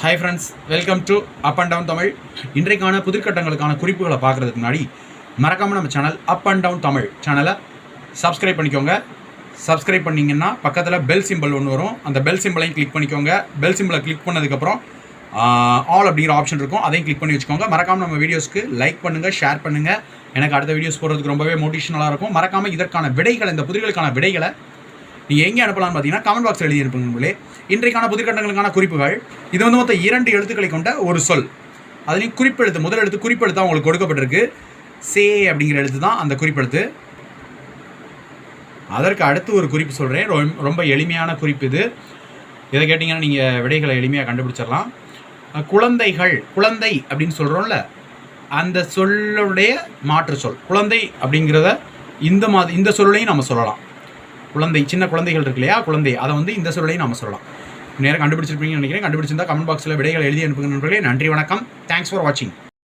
Hi friends welcome to up and down Tamil இன்றைக்கான புதிர்கட்டங்களுக்கான குறிப்புகளை பார்க்குறதுக்கு முன்னாடி மறக்காமல் நம்ம channel up and down Tamil சேனலை சப்ஸ்கிரைப் பண்ணிக்கோங்க. சப்ஸ்கிரைப் பண்ணிங்கன்னா பக்கத்தில் பெல் சிம்பிள் ஒன்று வரும். அந்த பெல் சிம்பிளையும் கிளிக் பண்ணிக்கோங்க. பெல் சிம்பிளை கிளிக் பண்ணதுக்கப்புறம் ஆல் அப்படிங்கிற ஆப்ஷன் இருக்கும். அதையும் கிளிக் பண்ணி வச்சுக்கோங்க. மறக்காமல் நம்ம வீடியோஸ்க்கு லைக் பண்ணுங்கள் ஷேர் பண்ணுங்கள் எனக்கு அடுத்த வீடியோஸ் போடுறதுக்கு ரொம்பவே மோட்டிவேஷனலாக இருக்கும். மறக்காமல் இதற்கான விடைகளை இந்த புதிர்களுக்கான விடைகளை நீங்கள் எங்கே அனுப்பலாம்னு பார்த்தீங்கன்னா கமெண்ட் பாக்ஸ் எழுதி இருப்பீங்களே இன்றைக்கான புதிர்கண்டங்களுக்கான குறிப்புகள் இது வந்து மொத்தம் இரண்டு எழுத்துக்களை கொண்ட ஒரு சொல். அதுலேயும் குறிப்பெழுத்து முதல் எழுத்து குறிப்பெழுத்தாக உங்களுக்கு கொடுக்கப்பட்டிருக்கு. சே அப்படிங்கிற எழுத்து தான் அந்த குறிப்பெழுத்து. அதற்கு அடுத்து ஒரு குறிப்பு சொல்கிறேன் ரொம்ப ரொம்ப எளிமையான குறிப்பு இது. இதை கேட்டிங்கன்னா நீங்கள் விடைகளை எளிமையாக கண்டுபிடிச்சிடலாம். குழந்தைகள் குழந்தை அப்படின்னு சொல்கிறோம்ல அந்த சொல்லுடைய மாற்று சொல். குழந்தை அப்படிங்கிறத இந்த மாதிரி இந்த சொல்லையும் நம்ம சொல்லலாம். குழந்தை சின்ன குழந்தைகள் இருக்கு இல்லையா? குழந்தை. அதை வந்து இந்த சொல்லையும் நம்ம சொல்லலாம். நேரம் கண்டுபிடிச்சிருப்பீங்கன்னு நினைக்கிறேன். கண்டுபிடிச்சிருந்தா கமெண்ட் பாக்ஸில் விடைகள் எழுதி அனுப்புங்க நண்பர்களே. நன்றி வணக்கம். தேங்க்ஸ் ஃபார் வாட்சிங்